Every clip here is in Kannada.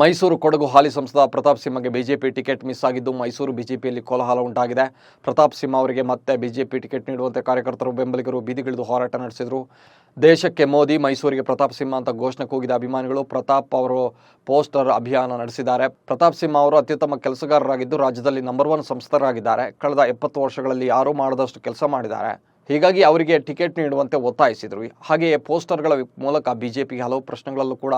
ಮೈಸೂರು ಕೊಡಗು ಹಾಲಿ ಸಂಸದ ಪ್ರತಾಪ್ ಸಿಂಹಗೆ ಬಿಜೆಪಿ ಟಿಕೆಟ್ ಮಿಸ್ ಆಗಿದ್ದು ಮೈಸೂರು ಬಿಜೆಪಿಯಲ್ಲಿ ಕೋಲಾಹಲ ಉಂಟಾಗಿದೆ. ಪ್ರತಾಪ್ ಸಿಂಹ ಅವರಿಗೆ ಮತ್ತೆ ಬಿಜೆಪಿ ಟಿಕೆಟ್ ನೀಡುವಂತೆ ಕಾರ್ಯಕರ್ತರು ಬೆಂಬಲಿಗರು ಬೀದಿಗಿಳಿದು ಹೋರಾಟ ನಡೆಸಿದರು. ದೇಶಕ್ಕೆ ಮೋದಿ, ಮೈಸೂರಿಗೆ ಪ್ರತಾಪ್ ಸಿಂಹ ಅಂತ ಘೋಷಣೆ ಕೂಗಿದ ಅಭಿಮಾನಿಗಳು ಪ್ರತಾಪ್ ಅವರು ಪೋಸ್ಟರ್ ಅಭಿಯಾನ ನಡೆಸಿದ್ದಾರೆ. ಪ್ರತಾಪ್ ಸಿಂಹ ಅವರು ಅತ್ಯುತ್ತಮ ಕೆಲಸಗಾರರಾಗಿದ್ದು ರಾಜ್ಯದಲ್ಲಿ ನಂಬರ್ ಒನ್ ಸಂಸದರಾಗಿದ್ದಾರೆ. ಕಳೆದ ಎಪ್ಪತ್ತು ವರ್ಷಗಳಲ್ಲಿ ಯಾರೂ ಮಾಡದಷ್ಟು ಕೆಲಸ ಮಾಡಿದ್ದಾರೆ. ಹೀಗಾಗಿ ಅವರಿಗೆ ಟಿಕೆಟ್ ನೀಡುವಂತೆ ಒತ್ತಾಯಿಸಿದರು. ಹಾಗೆಯೇ ಪೋಸ್ಟರ್ಗಳ ಮೂಲಕ ಬಿಜೆಪಿಗೆ ಹಲವು ಪ್ರಶ್ನೆಗಳಲ್ಲೂ ಕೂಡ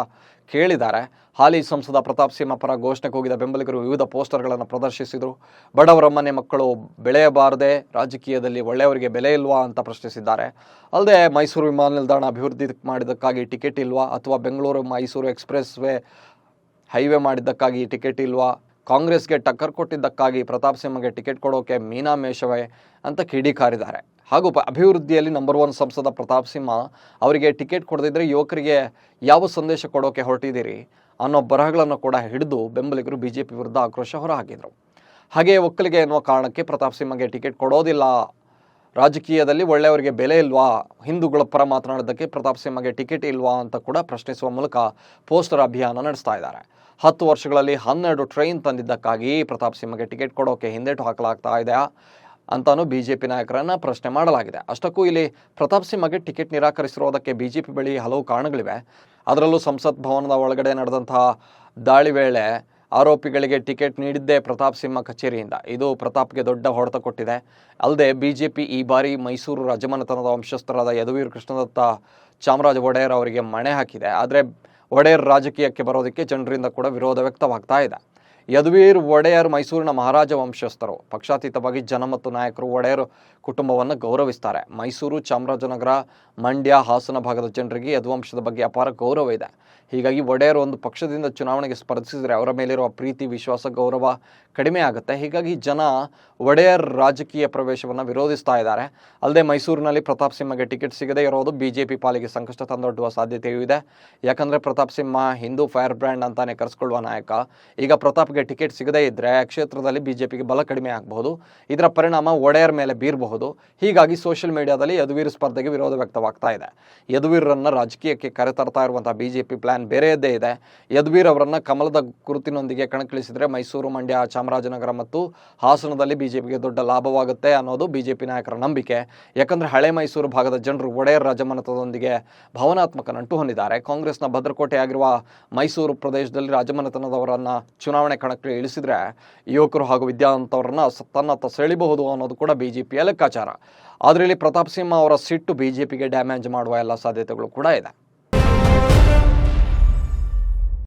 ಕೇಳಿದ್ದಾರೆ. ಹಾಲಿ ಸಂಸದ ಪ್ರತಾಪ್ ಸಿಂಹ ಪರ ಘೋಷಣೆಗೆ ಹೋಗಿದ ಬೆಂಬಲಿಗರು ವಿವಿಧ ಪೋಸ್ಟರ್ಗಳನ್ನು ಪ್ರದರ್ಶಿಸಿದರು. ಬಡವರ ಮನೆ ಮಕ್ಕಳು ಬೆಳೆಯಬಾರದೆ ರಾಜಕೀಯದಲ್ಲಿ ಒಳ್ಳೆಯವರಿಗೆ ಬೆಲೆ ಇಲ್ವಾ ಅಂತ ಪ್ರಶ್ನಿಸಿದ್ದಾರೆ. ಅಲ್ಲದೆ ಮೈಸೂರು ವಿಮಾನ ನಿಲ್ದಾಣ ಅಭಿವೃದ್ಧಿ ಮಾಡಿದ್ದಕ್ಕಾಗಿ ಟಿಕೆಟ್ ಇಲ್ವಾ ಅಥವಾ Bengaluru Mysuru express way highway ಮಾಡಿದ್ದಕ್ಕಾಗಿ ಟಿಕೆಟ್ ಇಲ್ವಾ? ಕಾಂಗ್ರೆಸ್ಗೆ ಟಕ್ಕರ್ ಕೊಟ್ಟಿದ್ದಕ್ಕಾಗಿ ಪ್ರತಾಪ್ ಸಿಂಹಗೆ ಟಿಕೆಟ್ ಕೊಡೋಕೆ ಮೀನಾಮೇಷವೇ ಅಂತ ಕಿಡಿಕಾರಿದ್ದಾರೆ. ಹಾಗೂ ಅಭಿವೃದ್ಧಿಯಲ್ಲಿ ನಂಬರ್ ಒನ್ ಸಂಸದ ಪ್ರತಾಪ್ ಸಿಂಹ ಅವರಿಗೆ ಟಿಕೆಟ್ ಕೊಡದಿದ್ದರೆ ಯುವಕರಿಗೆ ಯಾವ ಸಂದೇಶ ಕೊಡೋಕೆ ಹೊರಟಿದ್ದೀರಿ ಅನ್ನೋ ಬರಹಗಳನ್ನು ಕೂಡ ಹಿಡಿದು ಬೆಂಬಲಿಗರು ಬಿ ಜೆ ಪಿ ವಿರುದ್ಧ ಆಕ್ರೋಶ ಹೊರಹಾಕಿದರು. ಹಾಗೆಯೇ ಒಕ್ಕಲಿಗೆ ಎನ್ನುವ ಕಾರಣಕ್ಕೆ ಪ್ರತಾಪ್ ಸಿಂಹಗೆ ಟಿಕೆಟ್ ಕೊಡೋದಿಲ್ಲ. ರಾಜಕೀಯದಲ್ಲಿ ಒಳ್ಳೆಯವರಿಗೆ ಬೆಲೆ ಇಲ್ವಾ? ಹಿಂದೂಗಳ ಪರ ಮಾತನಾಡೋದಕ್ಕೆ ಪ್ರತಾಪ್ ಸಿಂಹಗೆ ಟಿಕೆಟ್ ಇಲ್ವಾ ಅಂತ ಕೂಡ ಪ್ರಶ್ನಿಸುವ ಮೂಲಕ ಪೋಸ್ಟರ್ ಅಭಿಯಾನ ನಡೆಸ್ತಾ ಇದ್ದಾರೆ. ಹತ್ತು ವರ್ಷಗಳಲ್ಲಿ ಹನ್ನೆರಡು ಟ್ರೈನ್ ತಂದಿದ್ದಕ್ಕಾಗಿ ಪ್ರತಾಪ್ ಸಿಂಹಗೆ ಟಿಕೆಟ್ ಕೊಡೋಕೆ ಹಿಂದೇಟು ಹಾಕಲಾಗ್ತಾ ಇದೆ ಅಂತಾನು ಬಿಜೆಪಿ ನಾಯಕರನ್ನ ಪ್ರಶ್ನೆ ಮಾಡಲಾಗಿದೆ. ಅಷ್ಟಕ್ಕೂ ಇಲ್ಲಿ ಪ್ರತಾಪ್ ಸಿಂಹಗೆ ಟಿಕೆಟ್ ನಿರಾಕರಿಸಿರೋದಕ್ಕೆ ಬಿಜೆಪಿ ಬಳಿ ಹಲವು ಕಾರಣಗಳಿವೆ. ಅದರಲ್ಲೂ ಸಂಸತ್ ಭವನದ ಒಳಗಡೆ ನಡೆದಂತಹ ದಾಳಿ ವೇಳೆ ಆರೋಪಿಗಳಿಗೆ ಟಿಕೆಟ್ ನೀಡಿದ್ದೇ ಪ್ರತಾಪ್ ಸಿಂಹ ಕಚೇರಿಯಿಂದ. ಇದು ಪ್ರತಾಪ್ಗೆ ದೊಡ್ಡ ಹೊಡೆತ ಕೊಟ್ಟಿದೆ. ಅಲ್ಲದೆ ಬಿಜೆಪಿ ಈ ಬಾರಿ ಮೈಸೂರು ರಾಜಮನೆತನದ ವಂಶಸ್ಥರಾದ ಯದುವೀರ್ ಕೃಷ್ಣದತ್ತ ಚಾಮರಾಜ ಒಡೆಯರ್ ಅವರಿಗೆ ಮಣೆ ಹಾಕಿದೆ. ಆದರೆ ಒಡೆಯರ್ ರಾಜಕೀಯಕ್ಕೆ ಬರೋದಕ್ಕೆ ಜನರಿಂದ ಕೂಡ ವಿರೋಧ ವ್ಯಕ್ತವಾಗ್ತಾ ಇದೆ. ಯದುವೀರ್ ಒಡೆಯರ್ ಮೈಸೂರಿನ ಮಹಾರಾಜ ವಂಶಸ್ಥರು. ಪಕ್ಷಾತೀತವಾಗಿ ಜನ ಮತ್ತು ನಾಯಕರು ಒಡೆಯರ್ ಕುಟುಂಬವನ್ನು ಗೌರವಿಸ್ತಾರೆ. ಮೈಸೂರು ಚಾಮರಾಜನಗರ, ಮಂಡ್ಯ, ಹಾಸನ ಭಾಗದ ಜನರಿಗೆ ಯದುವಂಶದ ಬಗ್ಗೆ ಅಪಾರ ಗೌರವ ಇದೆ. ಹೀಗಾಗಿ ಒಡೆಯರ್ ಒಂದು ಪಕ್ಷದಿಂದ ಚುನಾವಣೆಗೆ ಸ್ಪರ್ಧಿಸಿದರೆ ಅವರ ಮೇಲಿರುವ ಪ್ರೀತಿ, ವಿಶ್ವಾಸ, ಗೌರವ ಕಡಿಮೆ ಆಗುತ್ತೆ. ಹೀಗಾಗಿ ಜನ ಒಡೆಯರ್ ರಾಜಕೀಯ ಪ್ರವೇಶವನ್ನು ವಿರೋಧಿಸ್ತಾ ಇದ್ದಾರೆ. ಅಲ್ಲದೆ ಮೈಸೂರಿನಲ್ಲಿ ಪ್ರತಾಪ್ ಸಿಂಹಗೆ ಟಿಕೆಟ್ ಸಿಗದೆ ಇರೋದು ಬಿಜೆಪಿ ಪಾಲಿಗೆ ಸಂಕಷ್ಟ ತಂದೊಡ್ಡುವ ಸಾಧ್ಯತೆಯೂ ಇದೆ. ಯಾಕಂದರೆ ಪ್ರತಾಪ್ ಸಿಂಹ ಹಿಂದೂ ಫೈರ್ ಬ್ರ್ಯಾಂಡ್ ಅಂತಾನೆ ಕರೆಸ್ಕೊಳ್ಳುವ ನಾಯಕ. ಈಗ ಪ್ರತಾಪ್ಗೆ ಟಿಕೆಟ್ ಸಿಗದೇ ಇದ್ದರೆ ಕ್ಷೇತ್ರದಲ್ಲಿ ಬಿಜೆಪಿಗೆ ಬಲ ಕಡಿಮೆ ಆಗಬಹುದು. ಇದರ ಪರಿಣಾಮ ಒಡೆಯರ್ ಮೇಲೆ ಬೀರಬಹುದು. ಹೀಗಾಗಿ ಸೋಷಿಯಲ್ ಮೀಡಿಯಾದಲ್ಲಿ ಯದುವೀರ್ ಸ್ಪರ್ಧೆಗೆ ವಿರೋಧ ವ್ಯಕ್ತವಾಗ್ತಾ ಇದೆ. ಯದುವೀರರನ್ನು ರಾಜಕೀಯಕ್ಕೆ ಕರೆತರ್ತಾ ಇರುವಂತಹ ಬಿಜೆಪಿ ಪ್ಲಾನ್ ಬೇರೆಯದ್ದೇ ಇದೆ. ಯದುವೀರ್ ಅವರನ್ನ ಕಮಲದ ಗುರುತಿನೊಂದಿಗೆ ಕಣಕ್ಕಿಳಿಸಿದರೆ ಮೈಸೂರು, ಮಂಡ್ಯ, ಚಾಮರಾಜನಗರ ಮತ್ತು ಹಾಸನದಲ್ಲಿ ಬಿಜೆಪಿಗೆ ದೊಡ್ಡ ಲಾಭವಾಗುತ್ತೆ ಅನ್ನೋದು ಬಿಜೆಪಿ ನಾಯಕರ ನಂಬಿಕೆ. ಯಾಕಂದ್ರೆ ಹಳೆ ಮೈಸೂರು ಭಾಗದ ಜನರು ಒಡೆಯರ್ ರಾಜಮನೆತನದೊಂದಿಗೆ ಭಾವನಾತ್ಮಕ ನಂಟು ಹೊಂದಿದ್ದಾರೆ. ಕಾಂಗ್ರೆಸ್ನ ಭದ್ರಕೋಟೆಯಾಗಿರುವ ಮೈಸೂರು ಪ್ರದೇಶದಲ್ಲಿ ರಾಜಮನೆತನದವರನ್ನ ಚುನಾವಣೆ ಕಣಕ್ಕೆ ಇಳಿಸಿದ್ರೆ ಯುವಕರು ಹಾಗೂ ವಿದ್ಯಾವಂತವರನ್ನ ತನ್ನ ಸೆಳಿಬಹುದು ಅನ್ನೋದು ಕೂಡ ಬಿ ಜೆ ಪಿಯ ಲೆಕ್ಕಾಚಾರ ಅದರಲ್ಲಿ ಪ್ರತಾಪ್ ಸಿಂಹ ಅವರ ಸಿಟ್ಟು ಬಿಜೆಪಿಗೆ ಡ್ಯಾಮೇಜ್ ಮಾಡುವ ಎಲ್ಲ ಸಾಧ್ಯತೆಗಳು ಕೂಡ ಇದೆ.